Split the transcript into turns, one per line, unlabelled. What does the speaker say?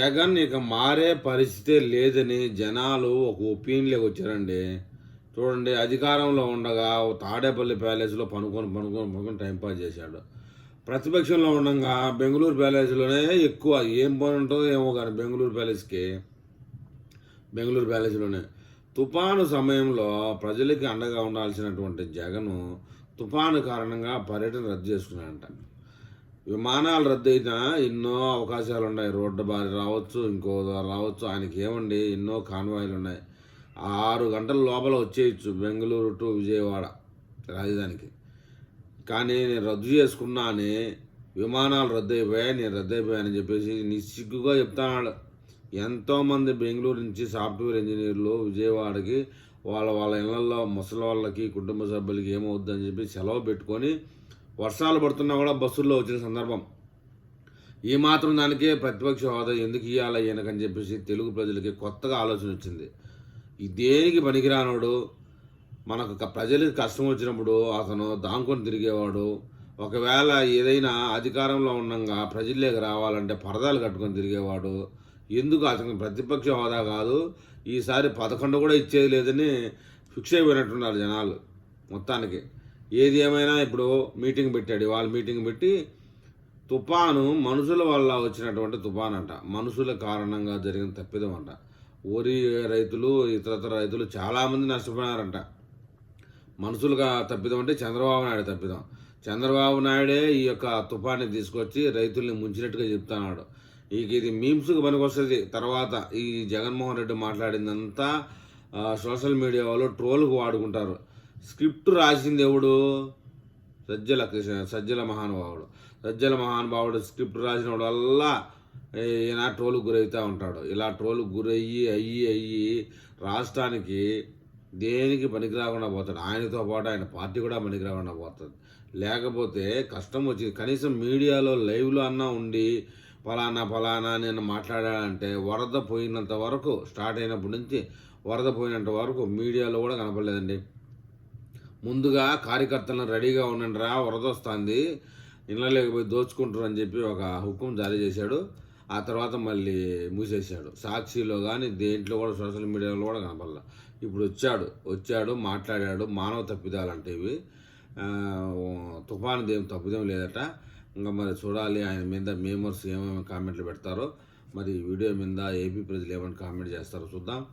జగన్ ఇక మారే పరిస్థితే లేదని జనాలు ఒక ఒపీనియన్లోకి వచ్చారండి. చూడండి అధికారంలో ఉండగా తాడేపల్లి ప్యాలెస్లో పనుకొని పనుకొని పనుకొని టైంపాస్ చేశాడు. ప్రతిపక్షంలో ఉండగా బెంగళూరు ప్యాలెస్లోనే ఎక్కువ ఏం పని ఉంటుందో ఏమో కానీ బెంగళూరు ప్యాలెస్కి బెంగళూరు ప్యాలెస్లోనే తుఫాను సమయంలో ప్రజలకి అండగా ఉండాల్సినటువంటి జగను తుఫాను కారణంగా పర్యటన రద్దు చేసుకున్నాడంట. విమానాలు రద్దయినా ఎన్నో అవకాశాలు ఉన్నాయి రోడ్డు బారి రావచ్చు ఇంకో దారి రావచ్చు. ఆయనకి ఏమండి? ఎన్నో కాన్వాయిలు ఉన్నాయి ఆరు గంటల లోపల వచ్చేయచ్చు. బెంగళూరు టు విజయవాడ రాజధానికి. కానీ నేను రద్దు చేసుకున్నానే విమానాలు రద్దు అయిపోయాయి నేను రద్దు అయిపోయానని చెప్పేసి నిస్సిగ్గుగా చెప్తాడు ఎంతోమంది బెంగళూరు నుంచి సాఫ్ట్వేర్ ఇంజనీర్లు విజయవాడకి వాళ్ళ వాళ్ళ ఇళ్ళలో ముసలి వాళ్ళకి కుటుంబ సభ్యులకి ఏమవుద్దని చెప్పి సెలవు పెట్టుకొని వర్షాలు పడుతున్నా కూడా బస్సుల్లో వచ్చిన సందర్భం. ఈ మాత్రం దానికే ప్రతిపక్ష హోదా ఎందుకు ఇవ్వాలి ఈయనకని చెప్పేసి తెలుగు ప్రజలకి కొత్తగా ఆలోచన వచ్చింది. ఈ దేనికి పనికిరానోడు మనకు ప్రజలకి ప్రజలకు కష్టం వచ్చినప్పుడు అతను దాంకొని తిరిగేవాడు. ఒకవేళ ఏదైనా అధికారంలో ఉండగా ప్రజల్లోకి రావాలంటే పరదాలు కట్టుకొని తిరిగేవాడు. ఎందుకు అతను ప్రతిపక్ష హోదా కాదు? ఈసారి పదకొండు కూడా ఇచ్చేది లేదని ఫిక్స్ అయిపోయినట్టున్నారు జనాలు మొత్తానికి. ఏది ఏమైనా ఇప్పుడు మీటింగ్ పెట్టాడు వాళ్ళ మీటింగ్ పెట్టి తుఫాను మనుషుల వల్ల వచ్చినటువంటి తుఫాన్ అంట మనుషుల కారణంగా జరిగిన తప్పిదం అంట వరి రైతులు ఇతరతర రైతులు చాలామంది నష్టపోయినారంట మనుషులుగా తప్పిదం అంటే చంద్రబాబు నాయుడు తప్పిదం. చంద్రబాబు నాయుడే ఈ యొక్క తుఫాన్ని తీసుకొచ్చి రైతుల్ని ముంచినట్టుగా చెప్తున్నాడు. ఇక ఇది మీమ్స్కి పనికొస్తుంది. తర్వాత ఈ జగన్మోహన్ రెడ్డి మాట్లాడిందంతా సోషల్ మీడియా వాళ్ళు ట్రోల్కు వాడుకుంటారు. స్క్రిప్ట్ రాసింది ఎవడు? సజ్జల కృష్ణ సజ్జల మహానుభావుడు. సజ్జల మహానుభావుడు స్క్రిప్ట్ రాసిన వల్ల ఈయన ట్రోలు గురవుతూ ఉంటాడు. ఇలా ట్రోలు గురయ్యి అయ్యి అయ్యి రాష్ట్రానికి దేనికి పనికి రాకుండా పోతాడు? ఆయనతో పాటు ఆయన పార్టీ కూడా పనికి రాకుండా పోతుంది లేకపోతే కష్టం వచ్చింది. కనీసం మీడియాలో లైవ్లో అన్నా ఉండి ఫలానా ఫలానా నేను మాట్లాడాలంటే వరద పోయినంత వరకు స్టార్ట్ అయినప్పటి నుంచి వరద పోయినంత వరకు మీడియాలో కూడా కనపడలేదండి. ముందుగా కార్యకర్తలను రెడీగా ఉండండి రా వరద వస్తుంది ఇళ్ళలోకి పోయి దోచుకుంటారు అని చెప్పి ఒక హుకుం జారీ చేశాడు. ఆ తర్వాత మళ్ళీ మూసేశాడు. సాక్షిలో కానీ దేంట్లో కూడా సోషల్ మీడియాలో కూడా కనపడలే. ఇప్పుడు వచ్చాడు. వచ్చాడు మాట్లాడాడు. మానవ తప్పిదాలు ఇవి. తుఫాను దేం తప్పిదం లేదట. ఇంకా మరి చూడాలి ఆయన మీద మేమర్స్ ఏమేమి కామెంట్లు పెడతారో. మరి వీడియో మీద ఏపీ ప్రజలు ఏమైనా కామెంట్ చేస్తారో చూద్దాం.